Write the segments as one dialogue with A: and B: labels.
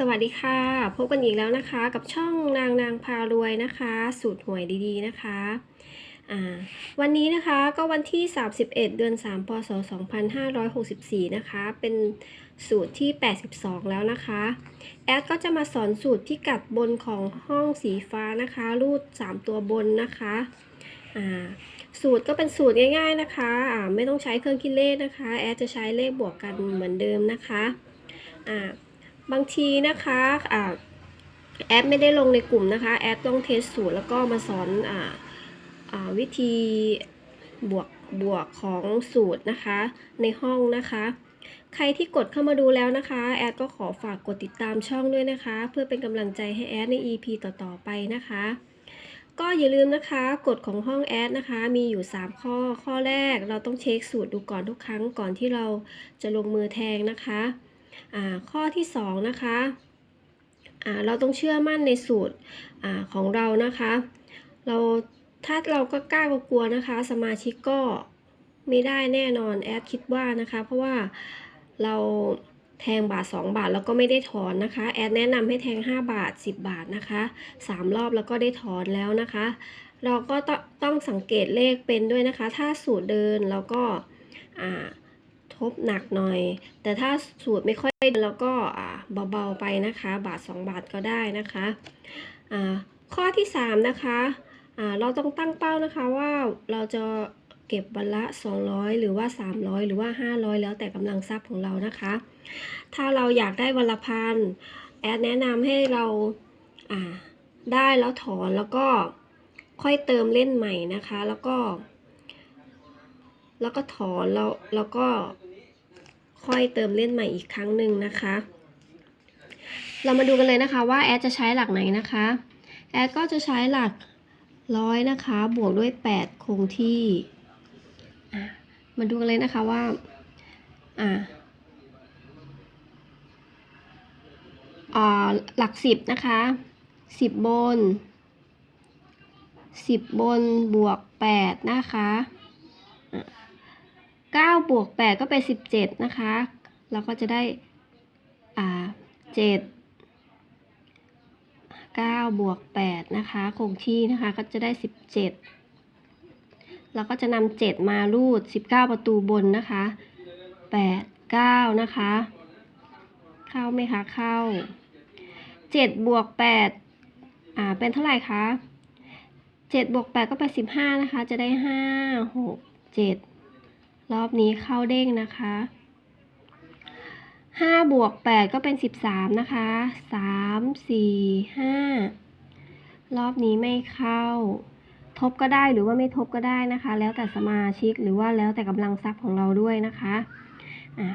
A: สวัสดีค่ะ พบกันอีกแล้วนะคะ กับช่องนางนางพารวยนะคะ สูตรหวยดีๆนะคะวันนี้นะคะก็วันที่ 31 เดือน 3 พศ 2564 นะคะ เป็นสูตรที่ 82 แล้วนะคะ แอดก็จะมาสอนสูตรพิกัดบนของห้องสีฟ้านะคะ รูด 3 ตัวบนนะคะสูตรก็เป็นสูตรง่าย ๆนะคะอ่าไม่ต้องใช้เครื่องคิดเลขนะคะ แอดจะใช้เลขบวกกันเหมือนเดิมนะคะ บางทีนะคะอ่าแอดไม่ได้ลงในกลุ่มนะคะ แอดต้องเทสสูตรแล้วก็มาสอนอ่าอ่าวิธีบวกบวกของสูตรนะคะ ในห้องนะคะ ใครที่กดเข้ามาดูแล้วนะคะ แอดก็ขอฝากกดติดตามช่องด้วยนะคะ เพื่อเป็นกำลังใจให้แอดใน EP ต่อๆไปนะคะ ก็อย่าลืมนะคะกฎของห้องแอดนะคะ มีอยู่ 3 ข้อข้อแรกเราต้องเช็คสูตรดูก่อนทุกครั้งก่อนที่เราจะลงมือแทงนะคะ ข้อที่ 2 นะคะเราต้องเชื่อมั่นในสูตรอของเรานะคะ เราถ้าเราก็กล้ากลัวนะคะ สมาชิกก็ไม่ได้แน่นอนแอดคิดว่านะคะ เพราะว่าเราแทงบาท 2 บาทแล้วก็ไม่ได้ถอนนะคะ แอดแนะนำให้แทง 5 บาท 10 บาทนะคะ 3 รอบแล้วก็ได้ถอนแล้วนะคะ เราก็ต้องต้องสังเกตเลขเป็นด้วยนะคะ ถ้าสูตรเดินเราก็อ่า ทบหนักหน่อย แต่ถ้าสูตรไม่ค่อยแล้วก็อ่าเบาๆไปนะคะ บาท 2 บาทก็ได้นะคะข้อที่ 3 นะคะเราต้องตั้งเป้านะคะว่าเราจะเก็บวันละ 200 หรือว่า 300 หรือว่า 500 แล้วแต่กำลังทรัพย์ของเรานะคะ ถ้าเราอยากได้วันละพันแอดแนะนำให้เราได้แล้วถอนแล้วก็ค่อยเติมเล่นใหม่นะคะ แล้วก็ แล้วก็ถอนแล้วแล้วก็ ค่อยเติมเล่นใหม่อีกครั้งหนึ่งนะคะ เรามาดูกันเลยนะคะว่าแอดจะใช้หลักไหนนะคะ แอดก็จะใช้หลักร้อยนะคะ บวกด้วย 8 คงที่มาดูกันเลยนะคะว่าอ่าอ่าหลักสิบนะคะสิบบนสิบบนบวกแปดนะคะ อะเก้าบวกแปดก็เป็นสิบเจ็ดนะคะ เราก็จะได้ อ่าเจ็ดเก้าบวกแปดนะคะ คงที่นะคะ ก็จะได้สิบเจ็ดเราก็จะนำเจ็ดมารูดสิบเก้าประตูบนนะคะแปดเก้านะคะ เข้าไหมคะ เข้าเจ็ดบวกแปดอ่า เป็นเท่าไหร่คะเจ็ดบวกแปดก็เป็นสิบห้านะคะ จะได้ห้าหกเจ็ด รอบนี้เข้าเด้งนะคะห้าบวกแปดก็เป็นสิบสามนะคะสามสี่ห้ารอบนี้ไม่เข้า ทบก็ได้หรือว่าไม่ทบก็ได้นะคะ แล้วแต่สมาชิกหรือว่าแล้วแต่กำลังทรัพย์ของเราด้วยนะคะอะ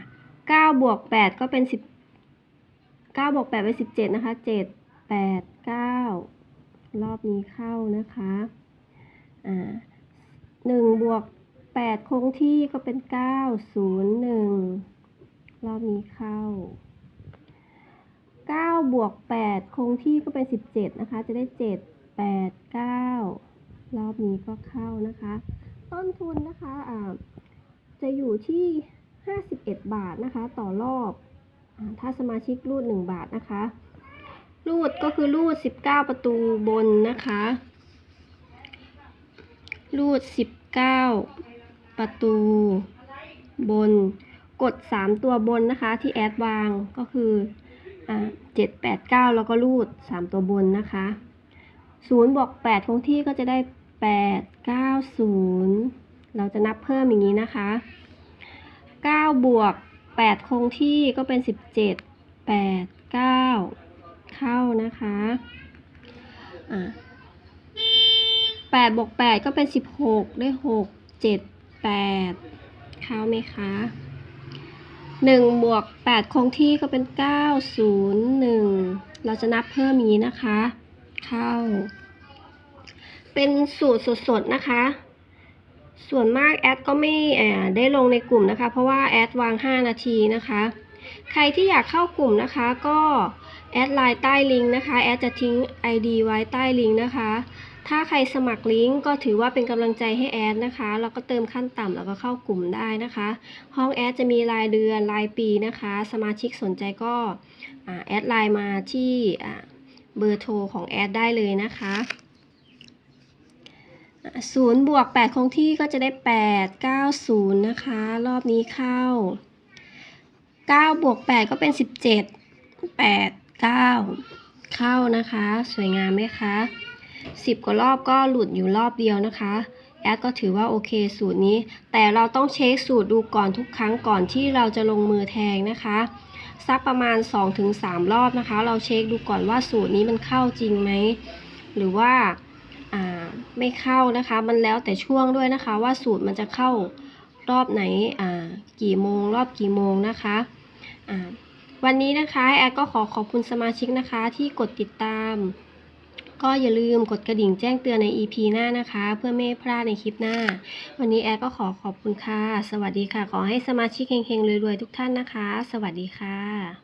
A: เก้าบวกแปดก็เป็นสิบเก้าบวกแปดเป็นสิบเจ็ดนะคะเจ็ดแปดเก้ารอบนี้เข้านะคะอ่าหนึ่งบวก แปดคงที่ก็เป็นเก้าศูนย์หนึ่งรอบนี้เข้าเก้าบวกแปดคงที่ก็เป็นสิบเจ็ดนะคะ จะได้เจ็ดแปดเก้ารอบนี้ก็เข้านะคะ ต้นทุนนะคะอ่าจะอยู่ที่ 51 บาทนะคะ ต่อรอบอถ้าสมาชิกรูด 1 บาทนะคะ รูดก็คือรูด 19 ประตูบนนะคะ รูด 19 ประตูบน กด 3 ตัวบนนะคะ ที่แอดวางก็คืออ่า7 8 9แล้วก็รูด 3 ตัวบนนะคะ0บวก8คงที่ก็จะได้8 9 0เราจะนับเพิ่มอย่างนี้นะคะ9บวก8คงที่ก็เป็น17 8 9เข้านะคะอ่า8บวก8ก็เป็น16ได้ 6 7 8เข้าไหมคะ1บวก8คงที่ก็เป็น9 0 1เราจะนับเพิ่มนี้นะคะ เข้า เป็นสูตรสดๆนะคะ ส่วนมากแอดก็ไม่ได้ลงในกลุ่มนะคะ เพราะว่าแอดวาง 5 นาทีนะคะ ใครที่อยากเข้ากลุ่มนะคะก็แอดไลน์ใต้ลิงก์นะคะ แอดจะทิ้ง ID ไว้ใต้ลิงก์นะคะ ถ้าใครสมัครลิงก์ก็ถือว่าเป็นกำลังใจให้แอดนะคะ แล้วก็เติมขั้นต่ำแล้วก็เข้ากลุ่มได้นะคะ ห้องแอดจะมีรายเดือนรายปีนะคะ สมาชิกสนใจก็อแอดไลน์มาที่เบอร์โทรของแอดได้เลยนะคะศูนย์บวกแปดคงที่ก็จะได้แปดเก้าศูนย์นะคะ รอบนี้เข้าเก้าบวกแปดก็เป็นสิบเจ็ดแปดเก้าเข้านะคะ สวยงามไหมคะ สิบกว่ารอบก็หลุดอยู่รอบเดียวนะคะแอดก็ถือว่าโอเคสูตรนี้ แต่เราต้องเช็คสูตรดูก่อนทุกครั้งก่อนที่เราจะลงมือแทงนะคะสักประมาณ 2-3 รอบนะคะ เราเช็คดูก่อนว่าสูตรนี้มันเข้าจริงไหมหรือว่าไม่เข้านะคะ มันแล้วแต่ช่วงด้วยนะคะ ว่าสูตรมันจะเข้ารอบไหนกี่โมง รอบกี่โมงนะคะอ่าวันนี้นะคะแอดก็ขอขอบคุณสมาชิกนะคะที่กดติดตาม ก็อย่าลืมกดกระดิ่งแจ้งเตือนใน EP หน้านะคะ เพื่อไม่ให้พลาดในคลิปหน้า วันนี้แอดก็ขอขอบคุณค่ะ สวัสดีค่ะ ขอให้สมาชิกเฮงๆรวยๆทุกท่านนะคะ สวัสดีค่ะ